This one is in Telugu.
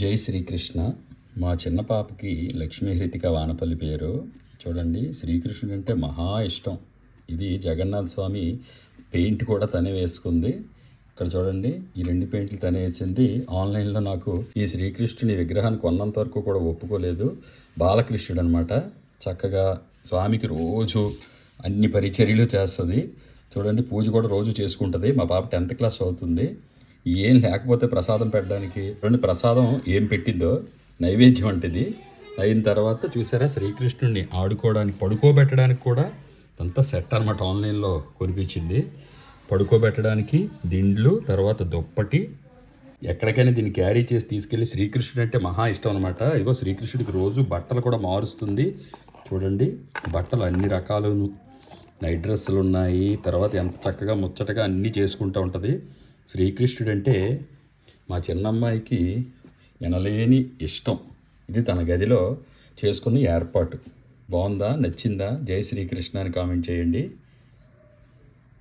జై శ్రీకృష్ణ. మా చిన్న పాపకి లక్ష్మీ హృతిక వానపల్లి పేరు. చూడండి శ్రీకృష్ణుడు అంటే మహా ఇష్టం. ఇది జగన్నాథ స్వామి పెయింట్ కూడా తనే వేసుకుంది. ఇక్కడ చూడండి ఈ రెండు పెయింట్లు తనే వేసింది. ఆన్లైన్లో నాకు ఈ శ్రీకృష్ణుని విగ్రహాన్ని కొన్నంత వరకు కూడా ఒప్పుకోలేదు. బాలకృష్ణుడు అనమాట చక్కగా స్వామికి రోజు అన్ని పరిచర్యలు చేస్తుంది. చూడండి పూజ కూడా రోజు చేసుకుంటుంది. మా పాప టెన్త్ క్లాస్ అవుతుంది. ఏం లేకపోతే ప్రసాదం పెట్టడానికి? రెండు ప్రసాదం ఏం పెట్టిందో నైవేద్యం వంటిది అయిన తర్వాత చూసారా శ్రీకృష్ణుడిని ఆడుకోవడానికి పడుకోబెట్టడానికి కూడా అంతా సెట్ అనమాట ఆన్లైన్లో కొనిపించింది. పడుకోబెట్టడానికి దిండ్లు తర్వాత దుప్పటి. ఎక్కడికైనా దీన్ని క్యారీ చేసి తీసుకెళ్ళి శ్రీకృష్ణుడు అంటే మహా ఇష్టం అనమాట ఇగో శ్రీకృష్ణుడికి రోజు బట్టలు కూడా మారుస్తుంది. చూడండి బట్టలు అన్ని రకాలు నైట్ డ్రెస్సులు ఉన్నాయి తర్వాత ఎంత చక్కగా ముచ్చటగా అన్నీ చేసుకుంటూ ఉంటుంది. శ్రీకృష్ణుడు అంటే మా చిన్నమ్మాయికి ఎనలేని ఇష్టం. ఇది తన గదిలో చేసుకున్న ఏర్పాటు. బాగుందా నచ్చిందా? జై శ్రీకృష్ణ అని కామెంట్ చేయండి.